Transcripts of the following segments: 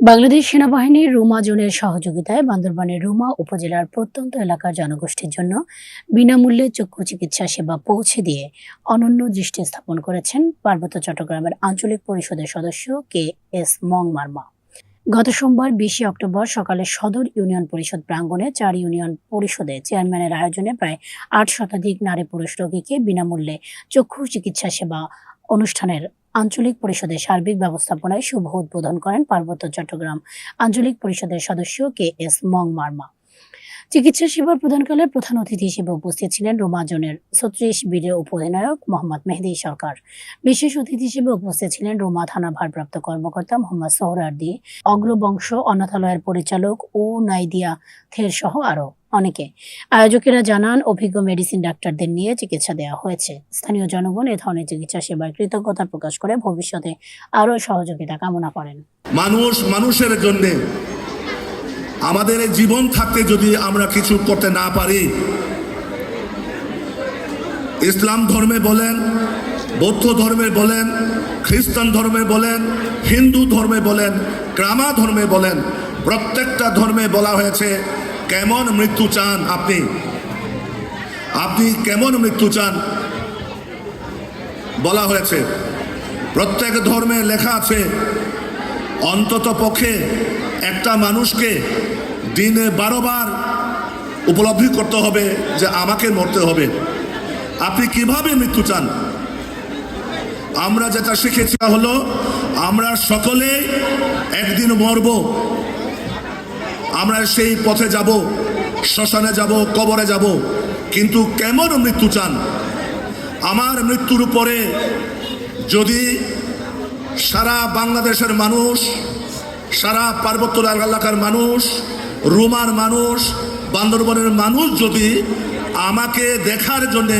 বাংলাদেশ সেনাবাহিনীর রুমা জোনের সহযোগিতায় বান্দরবানের রুমা উপজেলার প্রত্যন্ত এলাকার জনগোষ্ঠীর জন্য বিনামূল্যে চক্ষু চিকিৎসা সেবা পৌঁছে দিয়ে অনন্য দৃষ্টি স্থাপন করেছেন পার্বত্য চট্টগ্রামের আঞ্চলিক পরিষদের সদস্য কে এস মং মার্মা গত সোমবার বিশে অক্টোবর সকালে সদর ইউনিয়ন পরিষদ প্রাঙ্গণে চার ইউনিয়ন পরিষদে চেয়ারম্যানের আয়োজনে প্রায় আট শতাধিক নারী পুরুষ রোগীকে বিনামূল্যে চক্ষু চিকিৎসা সেবা অনুষ্ঠানের আঞ্চলিক পরিষদের সার্বিক ব্যবস্থাপনায় শুভ উদ্বোধন করেন পার্বত্য চট্টগ্রাম আঞ্চলিক পরিষদের সদস্য কে এস মং মার্মা চিকিৎসা সেবা প্রদানকালে প্রধান অতিথি হিসেবে উপস্থিত ছিলেন রোমাজনের ছত্রিশ বীরের উপঅধিনায়ক মোহাম্মদ মেহেদি সরকার। বিশেষ অতিথি হিসেবে উপস্থিত ছিলেন রোমা থানা ভারপ্রাপ্ত কর্মকর্তা মোহাম্মদ সোহরার্দি অগ্রবংশ অনাথালয়ের পরিচালক ও নাইদিয়া থের সহ আরও অনেকে। আয়োজকেরা জানান, অভিজ্ঞ মেডিসিন ডাক্তারদের নিয়ে চিকিৎসা দেওয়া হয়েছে। স্থানীয় জনগণ এ ধরনের চিকিৎসা সেবায় কৃতজ্ঞতা প্রকাশ করে ভবিষ্যতে আরও সহযোগিতা কামনা করেন। মানুষ, মানুষের জন্যে আমাদের এই জীবন থাকতে যদি আমরা কিছু করতে না পারি, ইসলাম ধর্মে বলেন, বৌদ্ধ ধর্মে বলেন, খ্রিস্টান ধর্মে বলেন, হিন্দু ধর্মে বলেন, গ্রামা ধর্মে বলেন, প্রত্যেকটা ধর্মে বলা হয়েছে, কেমন মৃত্যু চান আপনি? আপনি কেমন মৃত্যু চান? বলা হয়েছে, প্রত্যেক ধর্মে লেখা আছে অন্তত পক্ষে একটা মানুষকে দিনে বারোবার উপলব্ধি করতে হবে যে আমাকে মরতে হবে। আপনি কীভাবে মৃত্যু চান? আমরা যেটা শিখেছি হলো, আমরা সকলে একদিন মরব। আমরা সেই পথে যাব, শ্মশানে যাব, কবরে যাব। কিন্তু কেমন মৃত্যু চান? আমার মৃত্যুর উপরে যদি সারা বাংলাদেশের মানুষ সারা পার্বত্য এলাকার মানুষ, রুমার মানুষ, বান্দরবনের মানুষ যদি আমাকে দেখার জন্যে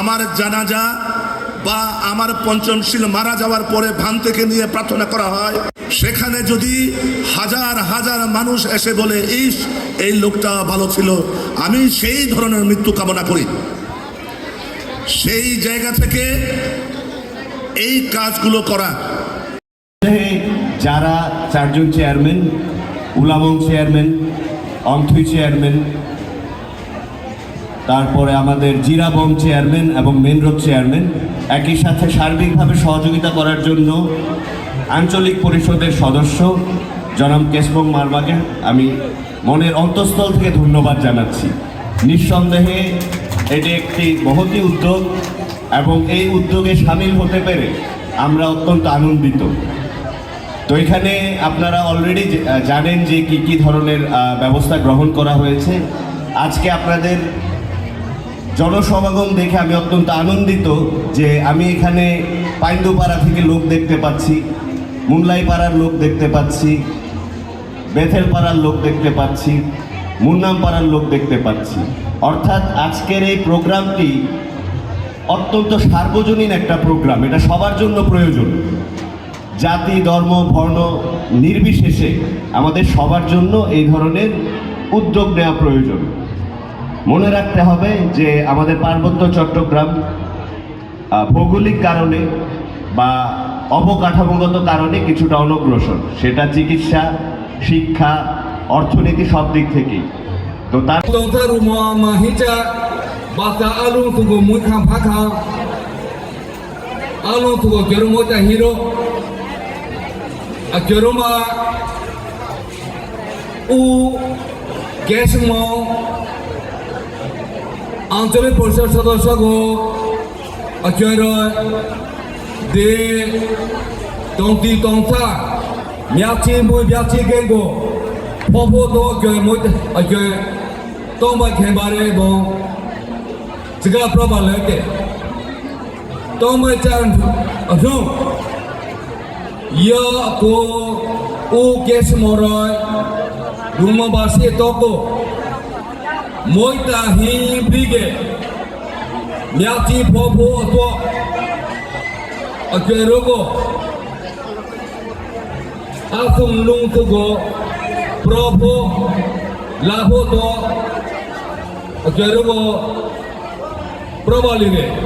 আমার জানাজা বা আমার পঞ্চমশীল মারা যাওয়ার পরে ভান থেকে নিয়ে প্রার্থনা করা হয়, সেখানে যদি হাজার হাজার মানুষ এসে বলে, ইস, এই লোকটা ভালো ছিল, আমি সেই ধরনের মৃত্যু কামনা করি। সেই জায়গা থেকে এই কাজগুলো করা যারা চারজন চেয়ারম্যান, উলামং চেয়ারম্যান অন্থুই চেয়ারম্যান, তারপরে আমাদের জিরাবং চেয়ারম্যান এবং মেন রোড চেয়ারম্যান, একই সাথে সার্বিকভাবে সহযোগিতা করার জন্য আঞ্চলিক পরিষদের সদস্য জনাব কেশবং মারবাকে আমি মনের অন্তঃস্থল থেকে ধন্যবাদ জানাচ্ছি। নিঃসন্দেহে এটি একটি মহতি উদ্যোগ এবং এই উদ্যোগে সামিল হতে পেরে আমরা অত্যন্ত আনন্দিত। তো এখানে আপনারা অলরেডি জানেন যে কি কি ধরনের ব্যবস্থা গ্রহণ করা হয়েছে। আজকে আপনাদের জনসমাগম দেখে আমি অত্যন্ত আনন্দিত যে আমি এখানে পাইন্দুপাড়া থেকে লোক দেখতে পাচ্ছি মুনলাই পাড়ার লোক দেখতে পাচ্ছি বেথেল পাড়ার লোক দেখতে পাচ্ছি মুন্নাম পাড়ার লোক দেখতে পাচ্ছি। অর্থাৎ আজকের এই প্রোগ্রামটি অত্যন্ত সার্বজনীন একটা প্রোগ্রাম, এটা সবার জন্য প্রয়োজন। জাতি, ধর্ম, বর্ণ নির্বিশেষে আমাদের সবার জন্য এই ধরনের উদ্যোগ নেওয়া প্রয়োজন। মনে রাখতে হবে যে আমাদের পার্বত্য চট্টগ্রাম ভৌগোলিক কারণে বা অবকাঠামোগত কারণে কিছুটা অনগ্রসর। সেটা চিকিৎসা, শিক্ষা, অর্থনীতি সব দিক থেকেই। তো তার baka alung tugu Ajaruma U Gesmo Antoni Porsar Sadoshago Ajara De Tonti Tonta Miachi Mui Miachi Gengo Popo Do Ajar Mui Ajar Toma Khembare Bo Sikla Prabha Leke Toma Chan Ajung ia ko u ges moroi rumah basi toko moi tahi brige miati popo atwa akero ko asung lung tu go propo laho to akero ko probaline